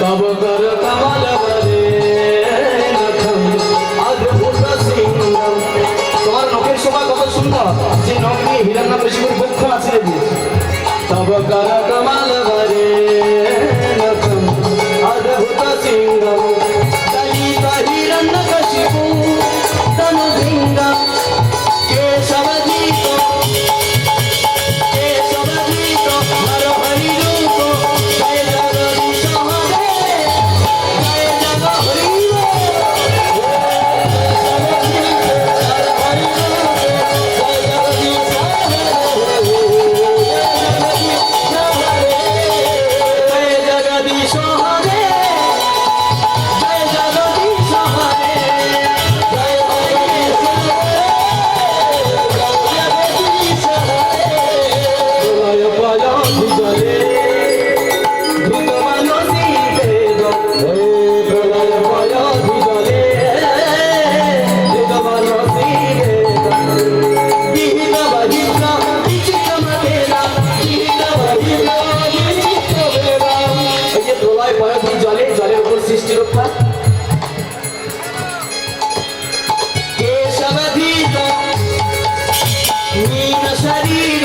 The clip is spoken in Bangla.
তব কর কমল বলে তোমার নখের সময় কত সুন্দর। যে নখ নিয়ে হিরান্না বেশি করে বক্ষ আছে। তব কর কমল পড়ো জলে জলের উপর সৃষ্টি রক্ষা। কেশবাধীত মীন শরীর